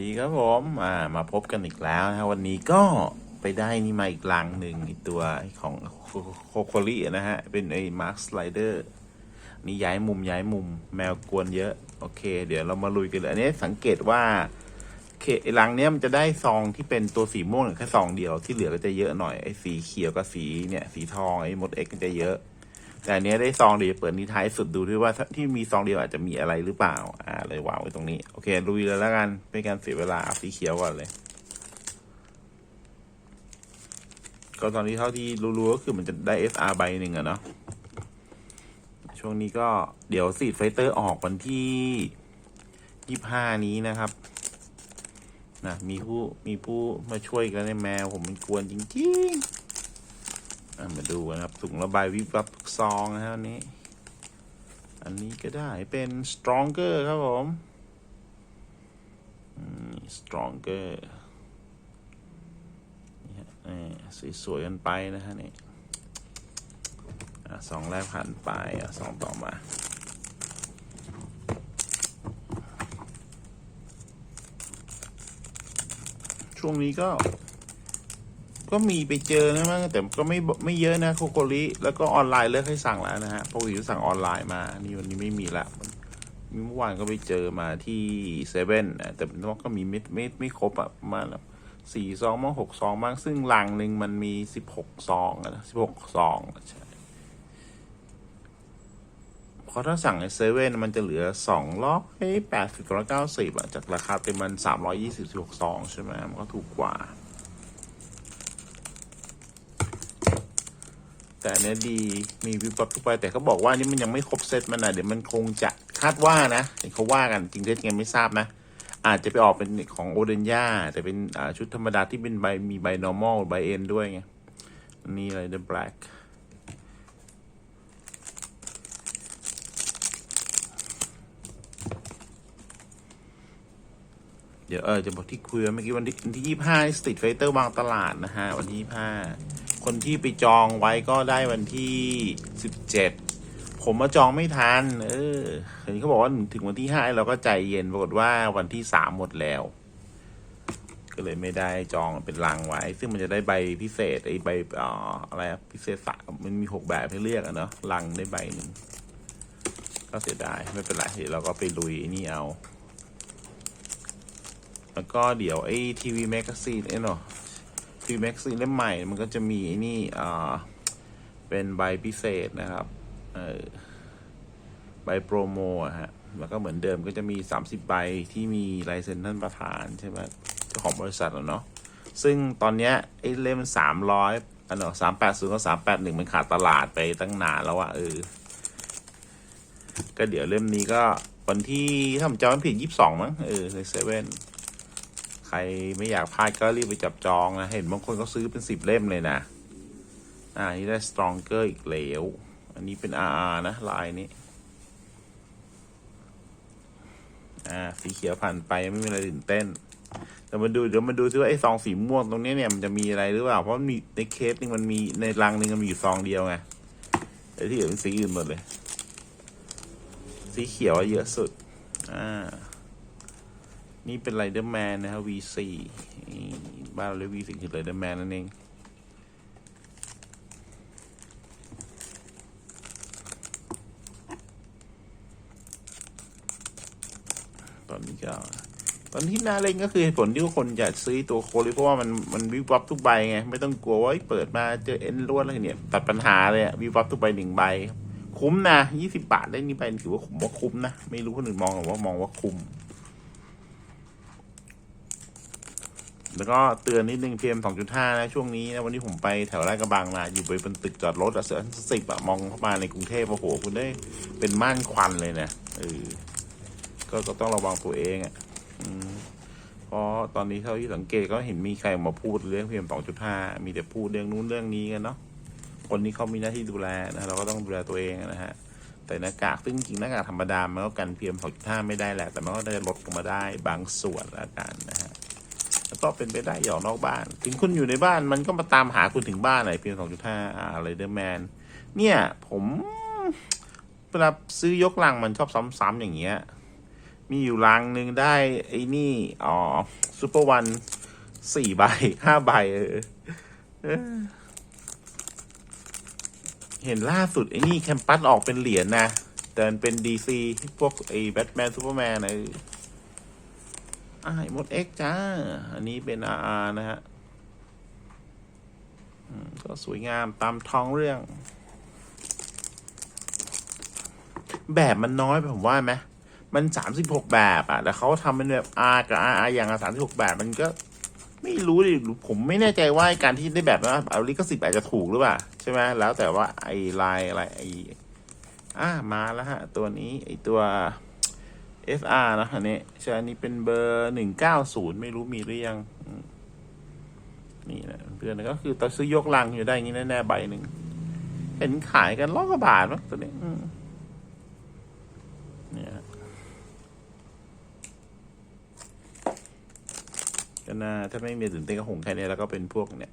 ดีครับผมอ่ามาพบกันอีกแล้วนะวันนี้ก็ไปได้นี่มาอีกลังหนึ่งตัวของโคโคลี่นะฮะ เป็นไอ้มาร์คสไลเดอร์นี่ย้ายมุมย้ายมุมแมวกวนเยอะ โอเค เดี๋ยวเรามาลุยกันเลยอันนี้สังเกตว่าเคลังเนี้ยมันจะได้ซองที่เป็นตัวสีม่วงแค่ซองเดียวที่เหลือก็จะเยอะหน่อยไอ้สีเขียวกับสีเนี่ยสีทองไอ้มดเอ็กก็จะเยอะ แต่เนี้ยได้ซองเดียวเปิดนี้ท้ายสุดดูด้วยว่าที่มีซองเดียวอาจจะมีอะไรหรือเปล่า อ่า เลยวางไว้ตรงนี้ โอเคลุยเลยแล้วกันเป็นการเสียเวลาสีเขียวก่อนเลย ก็ตอนนี้เท่าที่รู้ๆก็คือมันจะได้ SR ใบหนึ่งอะเนาะช่วงนี้ก็เดี๋ยวซีดไฟเตอร์ออกวันที่ยี่ห้านี้นะครับนะมีผู้มีผู้มาช่วยกันในแมวผมมันกวนจริง ๆ มาดูกันครับถุงระบายวิบวับซองนะฮะอันนี้ อันนี้ก็ได้เป็น stronger ครับผมอืม stronger นี่ฮะสวยๆกันไปนะฮะนี่สองแรกผ่านไปอสองต่อมาช่วงนี้ก็ ก็มีไปเจอนะมั้งแต่ก็ไม่ไม่เยอะนะโคโคลิแล้วก็ออนไลน์เลิกให้สั่งแล้วนะฮะปกติจะสั่งออนไลน์มานี่วันนี้ไม่มีละมีเมื่อวานก็ไปเจอมาที่เซเว่นแต่ว่าก็มีไม่ไม่ไม่ครบอะประมาณสี่ซองมั่งหกซองบ้างซึ่งลังหนึ่งมันมีสิบหกซองนะสิบหกซองใช่เพราะถ้าสั่งในเซเว่นมันจะเหลือสองร้อยแปดสิบร้อยเก้าสิบอะจากราคาเต็มมันสามร้อยยี่สิบสิบหกซองใช่ไหมมันก็ถูกกว่า แต่เนี้ยดีมีวิบวับทุกไปแต่เขาบอกว่านี่มันยังไม่ครบเซตมันนะเดี๋ยวมันคงจะคาดว่านะเห็นเขาว่ากันจริงเท็จไงไม่ทราบนะ อาจจะไปออกเป็นของโอเดนย่าแต่เป็นชุดธรรมดาที่เป็นใบมีใบ normal ใบเอ็นด้วยไงนี่อะไร the black เดี๋ยวเออจะบอกที่คุยไว้เมื่อกี้วันที่วันที่ยี่ห้าสตรีทไฟเตอร์วางตลาดนะฮะ วันที่ยี่ห้า คนที่ไปจองไว้ก็ได้วันที่สิบเจ็ดผมมาจองไม่ทัน เออเห็นเขาบอกว่าถึงวันที่ห้าเราก็ใจเย็นปรากฏว่าวันที่สามหมดแล้ว ก็เลยไม่ได้จองเป็นลังไว้ ซึ่งมันจะได้ใบพิเศษไอ้ใบอ่ออะไรพิเศษสมันมีหกแบบให้เลือกอะเนาะลังได้ใบหนึ่งก็เสียดายไม่เป็นไรเดี๋ยวเราก็ไปลุยนี่เอา แล้วก็เดี๋ยวไอ้ทีวีแมกซีนเอ้เนาะ ทีวีแมกซีนเล่มใหม่ มันก็จะมีไอ้นี่อ่าเป็นใบพิเศษนะครับเออใบโปรโมฮะแล้วก็เหมือนเดิมก็จะมี 30 ใบที่มีลายเซ็นท่านประธานใช่ไหมเจ้าของบริษัทอเนาะซึ่งตอนเนี้ยไอ้เล่มสามร้อยอันเนาะสามแปดศูนย์กับสามแปดหนึ่งมันขาดตลาดไปตั้งนานแล้วอะเออก็เดี๋ยวเล่มนี้ก็วันที่ถ้าผมจำไม่ผิดยี่สิบสองมั้งเออในเซเว่น ใครไม่อยากพลาดก็รีบไปจับจองนะ เห็นบางคนเขาซื้อเป็นสิบเล่มเลยนะ อ่า นี่ได้ stronger อีกแล้ว อันนี้เป็น RR นะ ลายนี้ อ่า สีเขียวผ่านไปไม่มีอะไรตื่นเต้นแต่มาดูเดี๋ยวมาดูซิว่าไอ้ซองสีม่วงตรงนี้เนี่ยมันจะมีอะไรหรือเปล่า เพราะมีในเคสนึงมันมีในรังนึงมันมีอยู่ซองเดียวไงแต่ที่เหลือเป็นสีอื่นหมดเลย สีเขียวเยอะสุด อ่า นี่เป็นไรเดอร์แมนนะครับ V4 บ้านเราเรียก V4 คือไรเดอร์แมนนั่นเองตอนนี้ก็ตอนที่น่าเล่นก็คือเหตุผลที่คนอยากซื้อตัวโคลิเพราะว่ามันมันวิบวับทุกใบไง ไม่ต้องกลัวว่าเปิดมาเจอเอ็นล้วนอะไรเนี่ยตัดปัญหาเลยอะวิบวับทุกใบหนึ่งใบ คุ้มนะยี่สิบาทได้นี่ใบถือว่าผมว่าคุ้มนะ ไม่รู้คนอื่นมองหรือว่ามองว่าคุ้ม แล้วก็เตือนนิดนึง PM 2.5 นะ ช่วงนี้นะ วันนี้ผมไปแถวลาดกระบังมา อยู่บนตึกจอดรถอะเสือสิบอะมองเข้ามาในกรุงเทพโอ้โห คุณได้เป็นม่านควันเลยนะเออก็ก็ต้องระวังตัวเองอะเพราะตอนนี้เท่าที่สังเกตก็เห็นมีใครมาพูดเรื่อง PM 2.5 มีแต่พูดเรื่องนู้นเรื่องนี้กันเนาะคนนี้เขามีหน้าที่ดูแลนะเราก็ต้องดูแลตัวเองนะฮะแต่หน้ากากซึ่งจริงหน้ากากธรรมดามันก็กัน PM 2.5 ไม่ได้แหละ แต่มันก็ได้ลดลงมาได้บางส่วนละกันนะฮะ แล้วก็เป็นไปได้อย่าอกนอกบ้าน ถึงคุณอยู่ในบ้านมันก็มาตามหาคุณถึงบ้านไหนเพียงสองจุดห้าอะไรเดอร์แมนเนี่ยผมเวลาซื้อยกลังมันชอบซ้ำๆอย่างเงี้ย มีอยู่ลังหนึ่งได้ไอ้นี่ อ๋อซูเปอร์วันสี่ใบห้าใบเออเห็นล่าสุดไอ้นี่แคมปัสออกเป็นเหรียญนะ แต่เป็นดีซีพวกไอ้แบทแมนซูเปอร์แมนนะอ่า ไอ้มดเอ็กจ้า อันนี้เป็นอาร์นะฮะก็สวยงามตามท้องเรื่อง แบบมันน้อยผมว่าไหมมันสามสิบหกแบบอะแต่เขาทำเป็นแบบ R กับ R R อย่างละสามสิบหกแบบมันก็ไม่รู้ดิผมไม่แน่ใจว่าการที่ได้แบบนั้เอาลิขสิทธิ์อาจจะถูกหรือเปล่า ใช่ไหมแล้วแต่ว่าไอ้ลายอะไรไออ่ามาแล้วฮะ ตัวนี้ไอตัว SR นะอันนี้ใช่อันนี้เป็นเบอร์หนึ่งเก้าศูนย์ไม่รู้มีหรือยัง นี่นะเพื่อนก็คือตอนซื้อยกลังอยู่ได้อย่างนี้แน่ๆใบหนึ่ง เห็นขายกันร้อยกว่าบาทมั้งตัวนี้เนี่ยฮะก็น่าถ้าไม่มีตื่นเต้นก็คงแค่นี้แล้วก็เป็นพวกเนี่ย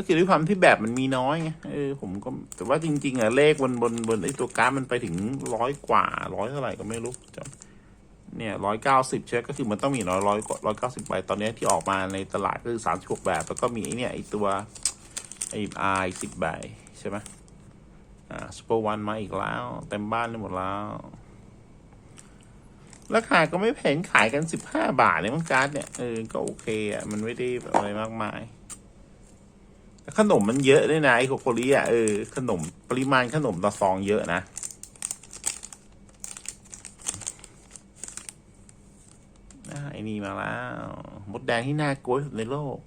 ก็คือด้วยความที่แบบมันมีน้อยไงเออผมก็แต่ว่าจริง ๆอะเลขบนบนบนไอ้ตัวการ์ดมันไปถึงร้อยกว่าร้อยเท่าไหร่ก็ไม่รู้จำเนี่ยร้อยเก้าสิบเช็คก็คือมันต้องมีน้อยร้อยกว่าร้อยเก้าสิบใบตอนนี้ที่ออกมาในตลาดก็คือสามสิบหกแบบ แล้วก็มีไอ้เนี่ยไอ้ตัวไอ้ไอสิบใบใช่ไหมอ่าสเปอร์วันมาอีกแล้ว เต็มบ้านเลยหมดแล้ว ราคาก็ไม่แพงขายกันสิบห้าบาทเนี่ยมันการ์ดเนี่ยเออก็โอเคอะมันไม่ได้อะไรมากมาย ขนมมันเยอะด้วยนะไอโคโคลีอะเออขนมปริมาณขนมต่อซองเยอะนะอะไอ้นี่มาแล้วมดแดงที่น่ากลัวที่สุดในโลก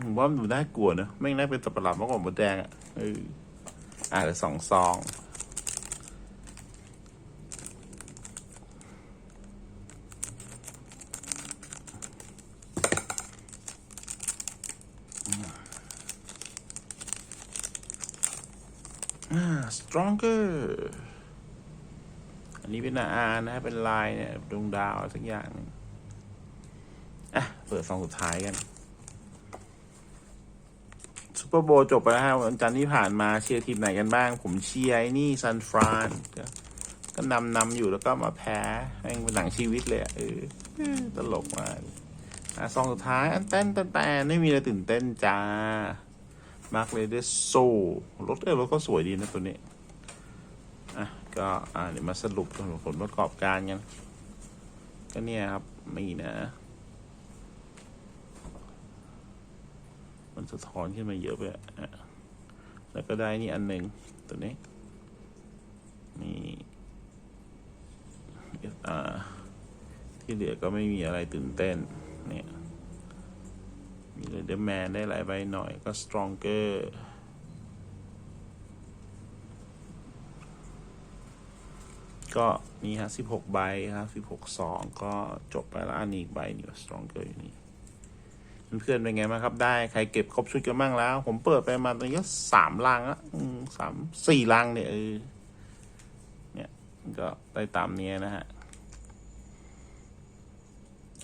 ผมว่ามันดูน่ากลัวนะไม่น่าเป็นสัตว์ประหลาดมากกว่ามดแดงอะเอออะเหลือสองซอง อ่า stronger อันนี้เป็นอานะ เป็นลายเนี่ยดวงดาวสักอย่างหนึ่งอะ เปิดซองสุดท้ายกันซูเปอร์โบจบไปแล้วฮะวันจันทร์ที่ผ่านมาเชียร์ทีมไหนกันบ้าง ผมเชียร์นี่ซันฟรานก็ก็นำนำอยู่แล้วก็มาแพ้แม่งเป็นหนังชีวิตเลยเออตลกมากอะซองสุดท้ายอันเต้นแต่แต่ไม่มีอะไรตื่นเต้นจ้า มาร์กเลเดโซรถเออรถก็สวยดีนะตัวนี้ อะ ก็อ่าเดี๋ยวมาสรุปผลประกอบการกัน ก็เนี่ยครับไม่นะ มันสะท้อนขึ้นมาเยอะไปอะอะแล้วก็ได้นี่อันหนึ่งตัวนี้ นี่อ่าที่เหลือก็ไม่มีอะไรตื่นเต้นเนี่ย มีเลยเดอแมนได้หลายใบหน่อยก็ stronger ก็นี่ฮะสิบหกใบครับสิบหกสองก็จบไปแล้วอันนี้อีกใบนี่ stronger อยู่นี่เพื่อนๆเป็นไงบ้างครับ ได้ใครเก็บครบชุดกันบ้างแล้ว ผมเปิดไปมาตอนนี้สามลังอะสามสี่ลังเนี่ยเออเนี่ยก็ได้ตามเนี้ยนะฮะ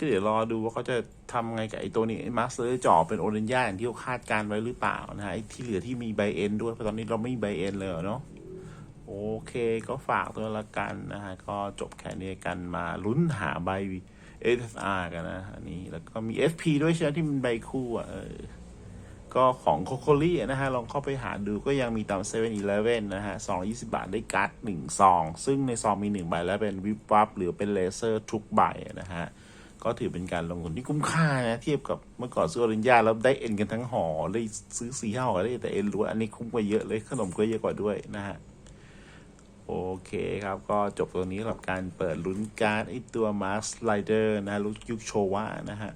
ก็เดี๋ยวรอดูว่าเขาจะทำไงกับไอ้ตัวนี้มาสเตอร์จ่อเป็นโอเรนย่าอย่างที่เขาคาดการไว้หรือเปล่านะฮะไอ้ที่เหลือที่มีไบเอ็นด้วยเพราะตอนนี้เราไม่มีไบเอ็นเลยเนาะโอเคก็ฝากตัวละกันนะฮะ ก็จบแค่นี้กันมาลุ้นหาใบ SSR กันนะอันนี้แล้วก็มี FP ด้วยใช่ไหมที่มันใบคู่อะเออก็ของโคโคลี่นะฮะ ลองเข้าไปหาดูก็ยังมีตามเซเว่นอีเลฟเว่นนะฮะซองละยี่สิบาทได้การ์ดหนึ่งซอง ซึ่งในซองมีหนึ่งใบแล้วเป็นวิบวับหรือเป็นเลเซอร์ทุกใบนะฮะ ก็ถือเป็นการลงทุนที่คุ้มค่านะเทียบกับเมื่อก่อนซื้ออรินยาแล้วได้เอ็นกันทั้งห่อเลยซื้อสี่ห่อได้แต่เอ็นล้วนอันนี้คุ้มกว่าเยอะเลยขนมก็เยอะกว่าด้วยนะฮะโอเคครับ ก็จบตรงนี้สำหรับการเปิดลุ้นการ์ดไอตัวมาสไลเดอร์นะลุกยุคโชวะนะฮะ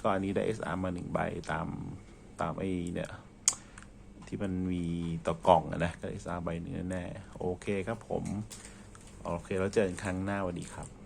ก็อันนี้ได้ SR มาหนึ่งใบตามตามไอเนี่ยที่มันมีต่อกล่องอะนะก็ SR ใบหนึ่งแน่โอเคครับผม โอเคแล้วเจอกันครั้งหน้าสวัสดีครับ